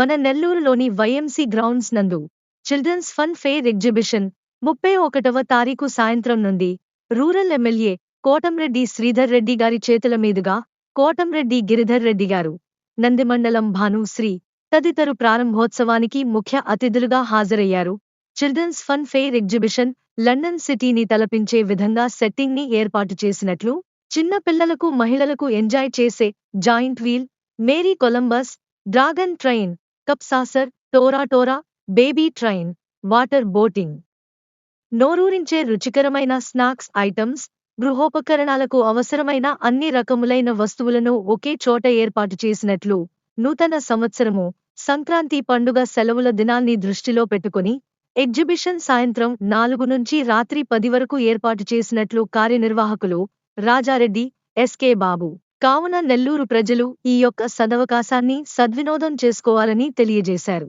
మన నెల్లూరులోని YMC grounds నందు చిల్డ్రన్స్ ఫన్ ఫెయిర్ ఎగ్జిబిషన్ ముప్పై ఒకటవ తారీఖు సాయంత్రం నుండి రూరల్ ఎమ్మెల్యే కోటంరెడ్డి శ్రీధర్ రెడ్డి గారి చేతుల మీదుగా కోటంరెడ్డి గిరిధర్ రెడ్డి గారు నందిమండలం భానుశ్రీ తదితరు ప్రారంభోత్సవానికి ముఖ్య అతిథులుగా హాజరయ్యారు. Children's fun fair exhibition London సిటీని తలపించే విధంగా సెట్టింగ్ని ఏర్పాటు చేసినట్లు చిన్న పిల్లలకు మహిళలకు ఎంజాయ్ చేసే giant wheel merry Columbus dragon train cup saucer Tora Tora baby train water boating నోరూరించే రుచికరమైన స్నాక్స్ ఐటమ్స్ గృహోపకరణాలకు అవసరమైన అన్ని రకములైన వస్తువులను ఒకే చోట ఏర్పాటు చేసినట్లు నూతన సంవత్సరము సంక్రాంతి పండుగ సెలవుల దినాల్ని దృష్టిలో పెట్టుకుని ఎగ్జిబిషన్ సాయంత్రం నాలుగు నుంచి రాత్రి పది వరకు ఏర్పాటు చేసినట్లు కార్యనిర్వాహకులు రాజారెడ్డి ఎస్కే బాబు. కావున నెల్లూరు ప్రజలు ఈ యొక్క సదవకాశాన్ని సద్వినోదం చేసుకోవాలని తెలియజేశారు.